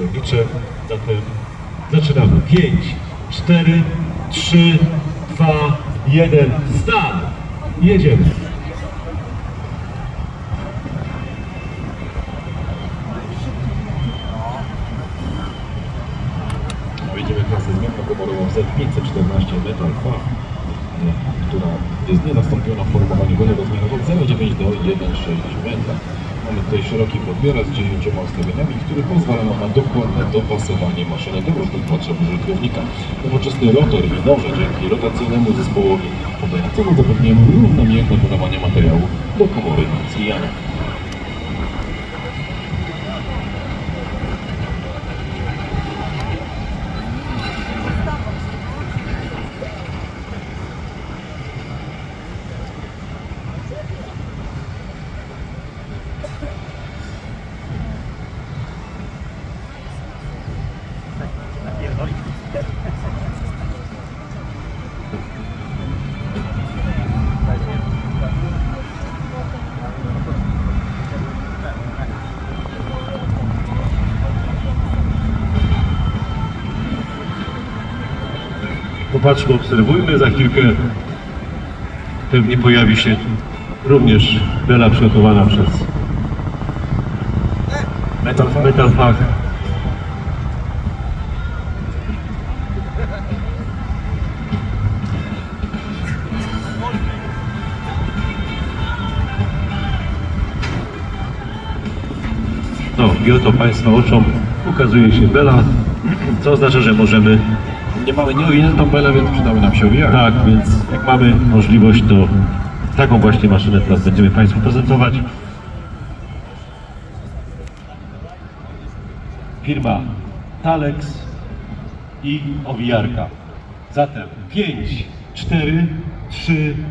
rolnicze. Zatem zaczynamy. 5, 4, 3, 2, 1, start! Jedziemy. Wejdziemy klasę zmienną komorową Z514 Metal Fach, która jest nienastąpiona w formowaniu gonu zmianową 0,9 do 1,6 metra. Mamy tutaj szeroki podbierak z 9 ustawieniami, który pozwala nam na dokładne dopasowanie maszyny do różnych potrzeb użytkownika. Nowoczesny rotor i noże dzięki rotacyjnemu zespołowi podającemu zapewniają równomierne podawanie materiału do komory zwijania. Popatrzmy, obserwujmy. Za chwilkę pewnie pojawi się również bela przygotowana przez Metal, Metal Fach. No i oto Państwa oczom ukazuje się bela, co oznacza, że możemy Nie mamy nieowiniętą belę, więc przydały nam się owijaki. tak, więc jak mamy możliwość, to taką właśnie maszynę teraz będziemy Państwu prezentować. Firma Talex i owijarka. Zatem 5, 4, 3,